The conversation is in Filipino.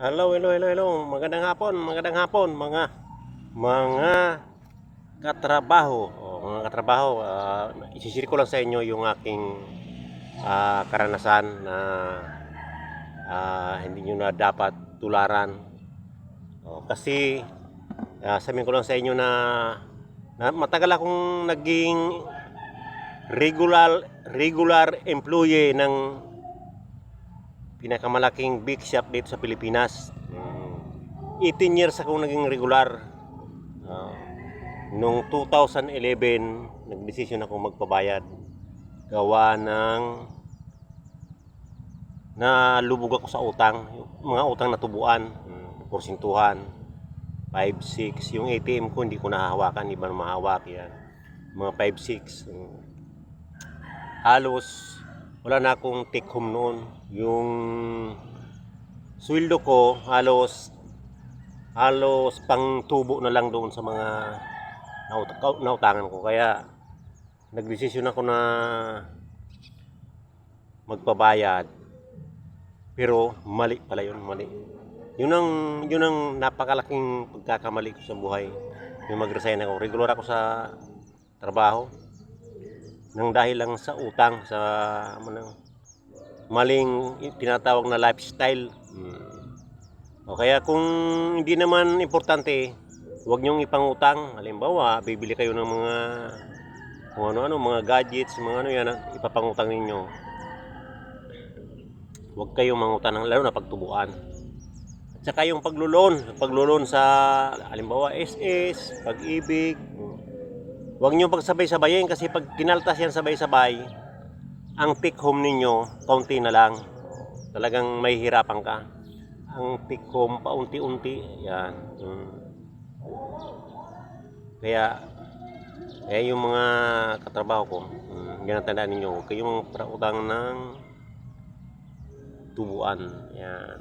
Hello, hello, hello, hello. Magandang hapon, magandang hapon mga mga katrabaho. O, mga katrabaho, uh, isisiri ko lang sa inyo yung aking ah, karanasan na ah, hindi nyo na dapat tularan. O, kasi ah, sabihin ko lang sa inyo na, na matagal akong naging regular regular employee ng pinakamalaking big shop dito sa Pilipinas. Mm. 18 years akong naging regular. Ah, noong 2011, nagdesisyon ako magpabayad. Gawa ng nalubog ako sa utang. Mga utang na tubuan, mm, porsintuhan, 5, 6. Yung ATM ko hindi ko nahahawakan, iba na mahawak yan. Mga 5, 6. Mm. Halos wala na akong take home noon. Yung sweldo ko halos halos pang tubo na lang doon sa mga naut- nautangan ko. Kaya nagdesisyon ako na magpabayad. Pero mali pala yun, mali. Yun ang, yun ang napakalaking pagkakamali ko sa buhay. Yung mag-resign ako. Regular ako sa trabaho nang dahil lang sa utang sa ano, maling tinatawag na lifestyle. O kaya kung hindi naman importante, huwag niyong ipangutang. Halimbawa, bibili kayo ng mga kung ano-ano, mga gadgets, mga ano yan, ipapangutang ninyo. Huwag kayong mangutang, ng- lalo na pagtubuan. At saka yung paglulon, paglulon sa halimbawa SS, pag-ibig, Huwag niyo pagsabay-sabayin kasi pag kinaltas yan sabay-sabay, ang take home ninyo, kaunti na lang. Talagang may hirapan ka. Ang take home, paunti-unti, yan. Mm. Kaya, kaya yung mga katrabaho ko, mm, yan ang tandaan ninyo, huwag kayong utang ng tubuan. Yan.